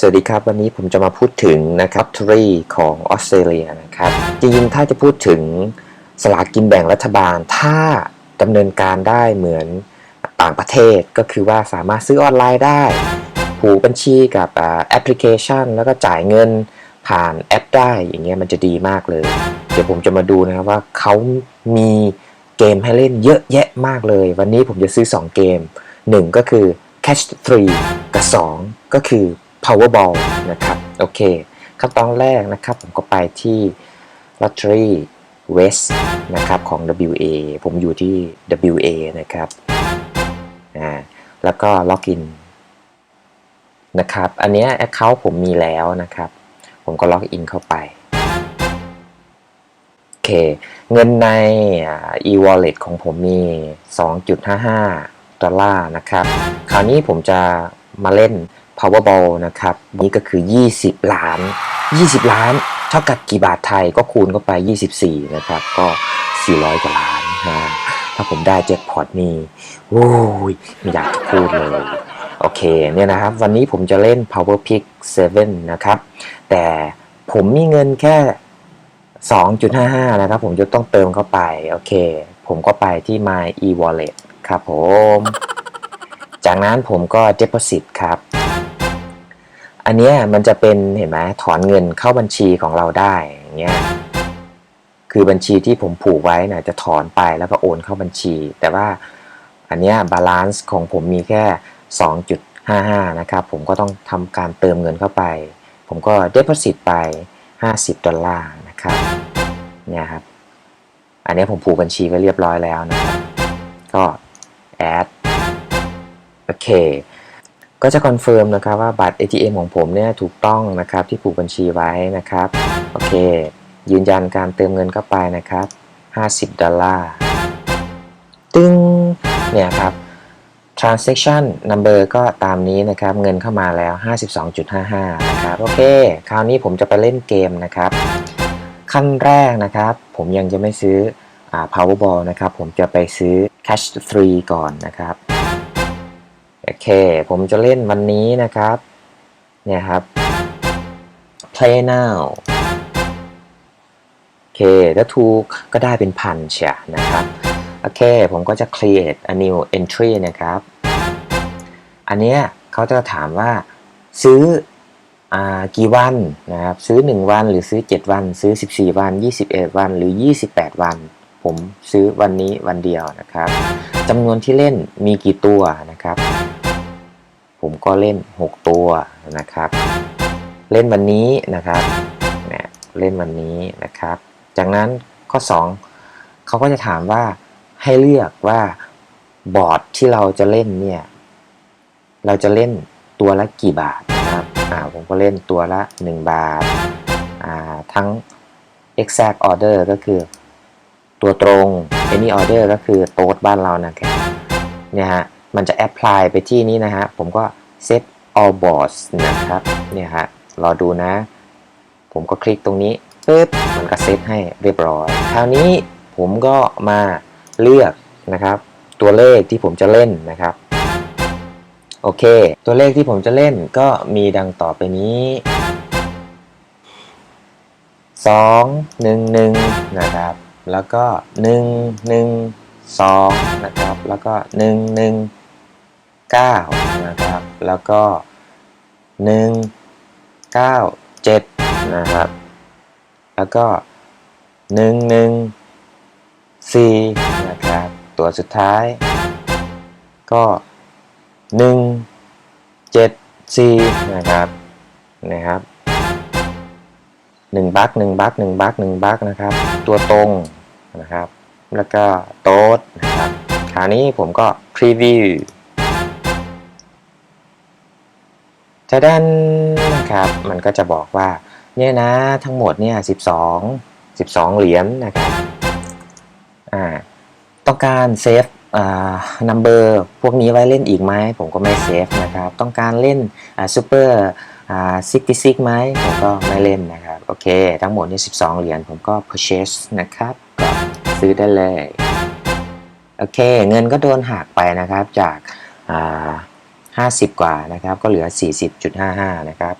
สวัสดีครับ วันนี้ผมจะมาพูดถึงนะครับทรีของออสเตรเลียนะครับจริงๆถ้าจะพูดถึงสลากกินแบ่งรัฐบาล ถ้าดำเนินการได้เหมือนต่างประเทศก็คือว่าสามารถซื้อออนไลน์ได้ ผูกบัญชีกับแอปพลิเคชัน แล้วก็จ่ายเงินผ่านแอปได้อย่างเงี้ยมันจะดีมากเลย เดี๋ยวผมจะมาดูนะครับว่าเขามีเกมให้เล่นเยอะแยะมากเลย วันนี้ผมจะซื้อ 2 เกม 1 ก็คือ Catch 3 กับ 2 ก็คือ Powerball นะครับ โอเคขั้นตอนแรกนะครับ ผมก็ไปที่ Lottery West นะครับของ WA ผมอยู่ที่ WA นะครับอ่าแล้วก็ล็อกอินนะครับ อันเนี้ย Account ผมมีแล้วนะครับ ผมก็ล็อกอินเข้าไปโอเค เงินในอ่า e-wallet ของผมมี 2.55 ดอลลาร์นะครับ คราวนี้ผมจะมาเล่น Powerball นะครับ นี่ก็คือ 20 ล้าน 20 ล้านเท่ากับกี่บาทไทยก็คูณเข้าไป 24 นะครับ ก็ 400 กว่าล้านนะถ้าผมได้แจ็คพอตนี่โอ้ยไม่อยากจะพูดเลยโอเคเนี่ยนะครับ วันนี้ผมจะเล่น Power Pick 7 นะครับ แต่ผมมีเงินแค่ 2.55 นะครับ ผมจะต้องเติมเข้าไป โอเค ผมก็ไปที่ My e-wallet ครับผม จากนั้นผมก็ deposit ครับ อันเนี้ยมันจะเป็นเห็นไหมถอนเงินเข้าบัญชีของเราได้อย่างเงี้ยคือบัญชีที่ผมผูกไว้นะจะถอนไปแล้วก็โอนเข้าบัญชี แต่ว่าอันเนี้ยบาลานซ์ของผมมีแค่ 2.55 นะครับ ผมก็ต้องทำการเติมเงินเข้าไป ผมก็ deposit ไป 50 ดอลลาร์นะครับเนี่ยครับ อันนี้ผมผูกบัญชีไว้เรียบร้อยแล้วนะครับ ก็ add โอเค ก็จะคอนเฟิร์มนะครับว่าบัตร ATM ของผมเนี่ยถูกต้องนะครับที่ผูกบัญชีไว้นะครับโอเค ยืนยันการเติมเงินเข้าไปนะครับ 50 ดอลลาร์ตึ้งเนี่ยครับ transaction number ก็ตามนี้นะครับ เงินเข้ามาแล้ว 52.55 นะครับ โอเค คราวนี้ผมจะไปเล่นเกมนะครับ ขั้นแรกนะครับ ผมยังจะไม่ซื้ออ่า Powerball นะครับ ผมจะไปซื้อ Catch 3 ก่อนนะครับ โอเค ผมจะเล่นวันนี้นะครับ เนี่ยครับ play now โอเค ถ้าถูกก็ได้เป็นพันเชียนะครับ โอเค ผมก็จะ create a new entry นะครับ อันเนี้ยเขาจะถามว่าซื้ออกี่วันนะครับ ซื้อ 1 วันหรือซื้อ 7 วัน ซื้อ 14 วัน 21 วันหรือ 28 วัน ผมซื้อวันนี้วันเดียวนะครับจำนวนที่เล่นมีกี่ตัวนะครับ ผมก็เล่น 6 ตัวนะครับ เล่นวันนี้นะครับเนี่ยเล่นวันนี้นะครับ จากนั้นข้อ 2 เขาก็จะถามว่าให้เลือกว่าบอร์ดที่เราจะเล่นเนี่ยเราจะเล่นตัวละกี่บาทนะครับอ่าผมก็เล่นตัวละ 1 บาทอ่าทั้ง exact order ก็คือตัวตรง any order ก็คือโต๊ดบ้านเรานะครับเนี่ยฮะ มันจะ apply ไปที่นี้นะฮะ ผมก็ set all boards นะครับ เนี่ยฮะ รอดูนะ ผมก็คลิกตรงนี้ปึ๊บ มันก็เซตให้เรียบร้อย คราวนี้ผมก็มาเลือกนะครับ ตัวเลขที่ผมจะเล่นนะครับ โอเค ตัวเลขที่ผมจะเล่นก็มีดังต่อไปนี้2 1 1นะครับ แล้วก็1 1 2นะครับ แล้วก็1 1 9นะครับ แล้วก็ 1 9 7 นะครับ แล้วก็ 1 1 4 นะครับ ตัวสุดท้าย ก็ 1 7 4 นะครับนะครับหนึ่งบัคหนึ่งบัคหนึ่งบัคหนึ่งบัคนะครับ ตัวตรงนะครับ แล้วก็โต๊ดนะครับ คราวนี้ผมก็พรีวิว จะดันนะครับ มันก็จะบอกว่าเนี่ยนะทั้งหมดเนี่ย12 12เหรียญนะครับอ่าต้องการเซฟอ่านัมเบอร์พวกนี้ไว้เล่นอีกไหมผมก็ไม่เซฟนะครับ ต้องการเล่นซูเปอร์อ่าซิซิกไหมผมก็ไม่เล่นนะครับ โอเค ทั้งหมดนี่12 เหรียญผมก็ purchase นะครับ ก็ซื้อได้เลย โอเค เงินก็โดนหักไปนะครับจากา 50 กว่านะครับ ก็เหลือ 40.55 นะครับ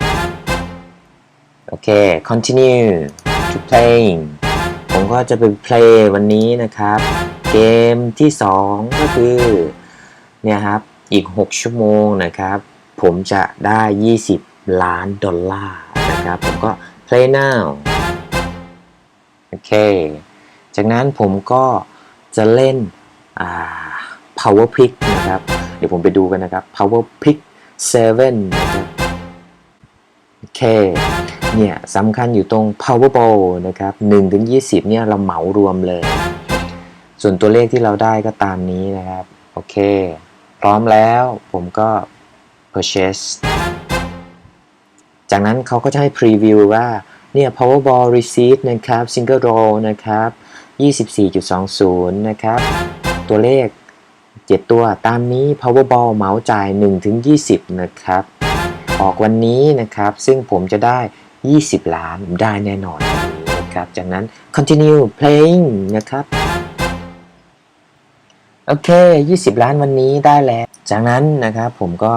โอเค continue to playing ผมก็จะไป play วันนี้นะครับ เกมที่ 2 ก็คือเนี่ยครับ อีก 6 ชั่วโมงนะครับ ผมจะได้ 20 ล้านดอลลาร์นะครับ ผมก็ play now โอเค จากนั้นผมก็จะเล่นอ่า power pick นะครับเดี๋ยวผมไปดูกันนะครับ power pick 7นะครับโอเคเนี่ยสำคัญอยู่ตรง powerball นะครับ1ถึง20 เนี่ยเราเหมารวมเลย ส่วนตัวเลขที่เราได้ก็ตามนี้นะครับ โอเค พร้อมแล้วผมก็ purchase จากนั้นเขาก็จะให้ preview ว่าเนี่ย powerball receipt นะครับ single roll นะครับ 24.20 นะครับ ตัวเลข 7 ตัวตามนี้ powerball เหมาจ่าย1ถึง20 นะครับ ออกวันนี้นะครับ ซึ่งผมจะได้ 20 ล้านได้แน่นอนนะครับ จากนั้น continue playing นะครับ โอเค 20 ล้านวันนี้ได้แล้ว จากนั้นนะครับผมก็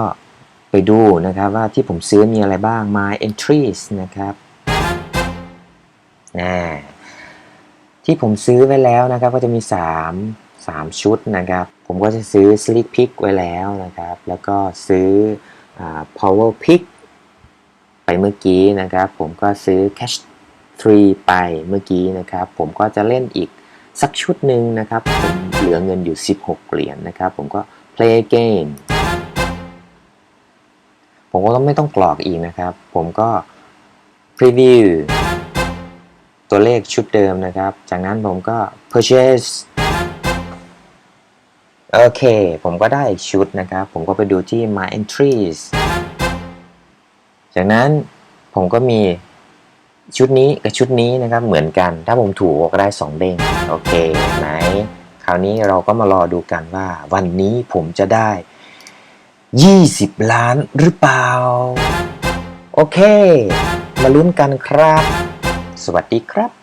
ไปดูนะครับว่าที่ผมซื้อมีอะไรบ้าง my entries นะครับนะที่ผมซื้อไว้แล้วนะครับก็จะมี 3 3 ชุดนะครับ ผมก็จะซื้อ slick pick ไว้แล้วนะครับ แล้วก็ซื้ออ power pick ไปเมื่อกี้นะครับ ผมก็ซื้อ cash 3 ไปเมื่อกี้นะครับ ผมก็จะเล่นอีกสักชุดหนึ่งนะครับ ผมเหลือเงินอยู่ 16 เหรียญนะครับ ผมก็ play game ผมก็ไม่ต้องกรอกอีกนะครับ ผมก็ preview ตัวเลขชุดเดิมนะครับ จากนั้นผมก็ purchase โอเค ผมก็ได้ชุดนะครับ ผมก็ไปดูที่ my entries จากนั้นผมก็มีชุดนี้กับชุดนี้นะครับเหมือนกัน ถ้าผมถูกก็ได้ 2 เด้งโอเคไหนคราวนี้เราก็มารอดูกันว่า วันนี้ผมจะได้ 20 ล้านหรือเปล่า โอเค มาลุ้นกันครับ สวัสดีครับ